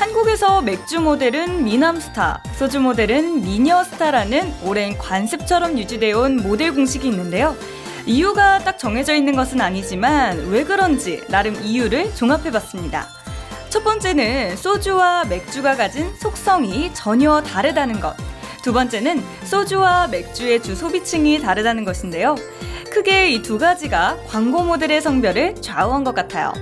한국에서 맥주 모델은 미남스타, 소주 모델은 미녀스타라는 오랜 관습처럼 유지되어 온 모델 공식이 있는데요. 이유가 딱 정해져 있는 것은 아니지만 왜 그런지 나름 이유를 종합해 봤습니다. 첫 번째는 소주와 맥주가 가진 속성이 전혀 다르다는 것. 두 번째는 소주와 맥주의 주 소비층이 다르다는 것인데요. 크게 이 두 가지가 광고 모델의 성별을 좌우한 것 같아요.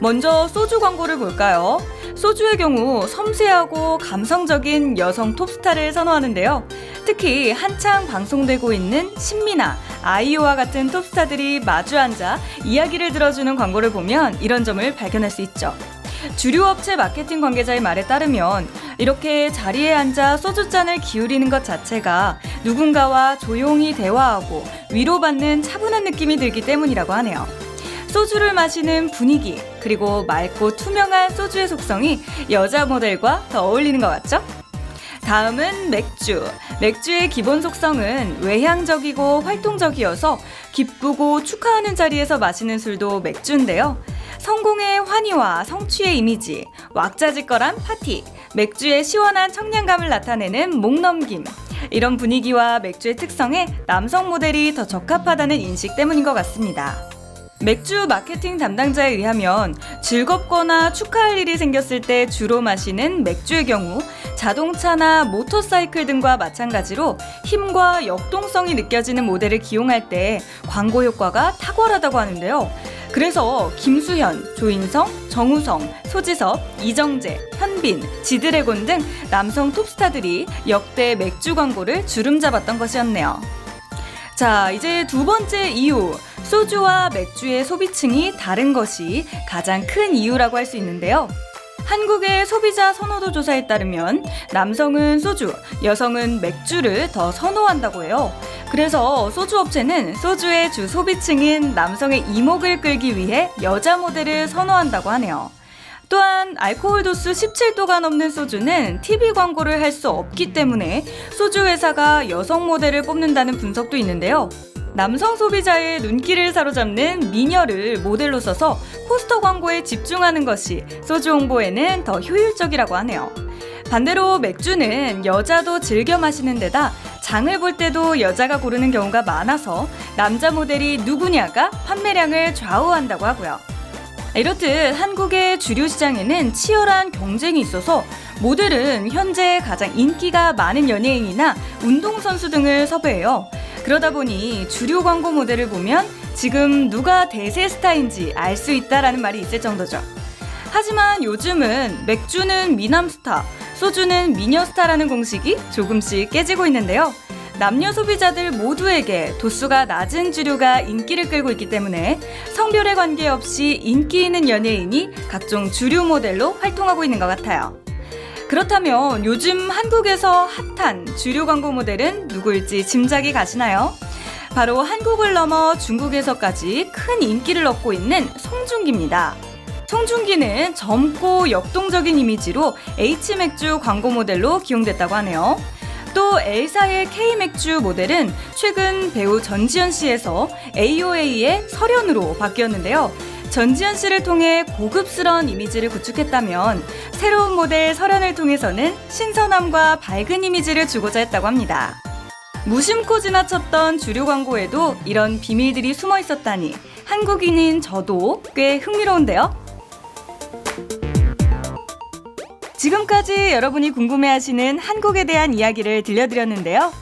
먼저 소주 광고를 볼까요? 소주의 경우 섬세하고 감성적인 여성 톱스타를 선호하는데요. 특히 한창 방송되고 있는 신미나, 아이유와 같은 톱스타들이 마주 앉아 이야기를 들어주는 광고를 보면 이런 점을 발견할 수 있죠. 주류 업체 마케팅 관계자의 말에 따르면 이렇게 자리에 앉아 소주잔을 기울이는 것 자체가 누군가와 조용히 대화하고 위로받는 차분한 느낌이 들기 때문이라고 하네요. 소주를 마시는 분위기, 그리고 맑고 투명한 소주의 속성이 여자 모델과 더 어울리는 것 같죠? 다음은 맥주. 맥주의 기본 속성은 외향적이고 활동적이어서 기쁘고 축하하는 자리에서 마시는 술도 맥주인데요. 성공의 환희와 성취의 이미지, 왁자지껄한 파티, 맥주의 시원한 청량감을 나타내는 목넘김. 이런 분위기와 맥주의 특성에 남성 모델이 더 적합하다는 인식 때문인 것 같습니다. 맥주 마케팅 담당자에 의하면 즐겁거나 축하할 일이 생겼을 때 주로 마시는 맥주의 경우 자동차나 모터사이클 등과 마찬가지로 힘과 역동성이 느껴지는 모델을 기용할 때 광고 효과가 탁월하다고 하는데요. 그래서 김수현, 조인성, 정우성, 소지섭, 이정재, 현빈, 지드래곤 등 남성 톱스타들이 역대 맥주 광고를 주름 잡았던 것이었네요. 자, 이제 두 번째 이유. 소주와 맥주의 소비층이 다른 것이 가장 큰 이유라고 할 수 있는데요. 한국의 소비자 선호도 조사에 따르면 남성은 소주, 여성은 맥주를 더 선호한다고 해요. 그래서 소주 업체는 소주의 주 소비층인 남성의 이목을 끌기 위해 여자 모델을 선호한다고 하네요. 또한 알코올 도수 17도가 넘는 소주는 TV 광고를 할 수 없기 때문에 소주 회사가 여성 모델을 뽑는다는 분석도 있는데요. 남성 소비자의 눈길을 사로잡는 미녀를 모델로 써서 포스터 광고에 집중하는 것이 소주 홍보에는 더 효율적이라고 하네요. 반대로 맥주는 여자도 즐겨 마시는 데다 장을 볼 때도 여자가 고르는 경우가 많아서 남자 모델이 누구냐가 판매량을 좌우한다고 하고요. 이렇듯 한국의 주류 시장에는 치열한 경쟁이 있어서 모델은 현재 가장 인기가 많은 연예인이나 운동선수 등을 섭외해요. 그러다 보니 주류 광고 모델을 보면 지금 누가 대세 스타인지 알 수 있다라는 말이 있을 정도죠. 하지만 요즘은 맥주는 미남 스타, 소주는 미녀 스타라는 공식이 조금씩 깨지고 있는데요. 남녀 소비자들 모두에게 도수가 낮은 주류가 인기를 끌고 있기 때문에 성별에 관계없이 인기 있는 연예인이 각종 주류 모델로 활동하고 있는 것 같아요. 그렇다면 요즘 한국에서 핫한 주류 광고 모델은 누구일지 짐작이 가시나요? 바로 한국을 넘어 중국에서까지 큰 인기를 얻고 있는 송중기입니다. 송중기는 젊고 역동적인 이미지로 H맥주 광고 모델로 기용됐다고 하네요. 또 L사의 K맥주 모델은 최근 배우 전지현 씨에서 AOA의 설현으로 바뀌었는데요. 전지현 씨를 통해 고급스러운 이미지를 구축했다면 새로운 모델 설현을 통해서는 신선함과 밝은 이미지를 주고자 했다고 합니다. 무심코 지나쳤던 주류 광고에도 이런 비밀들이 숨어 있었다니 한국인인 저도 꽤 흥미로운데요. 지금까지 여러분이 궁금해하시는 한국에 대한 이야기를 들려드렸는데요.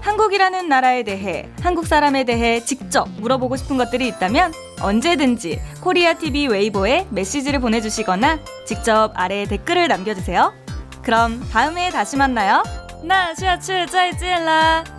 한국이라는 나라에 대해, 한국 사람에 대해 직접 물어보고 싶은 것들이 있다면 언제든지 코리아 TV 웨이보에 메시지를 보내주시거나 직접 아래에 댓글을 남겨주세요. 그럼 다음에 다시 만나요. 那下次再见啦。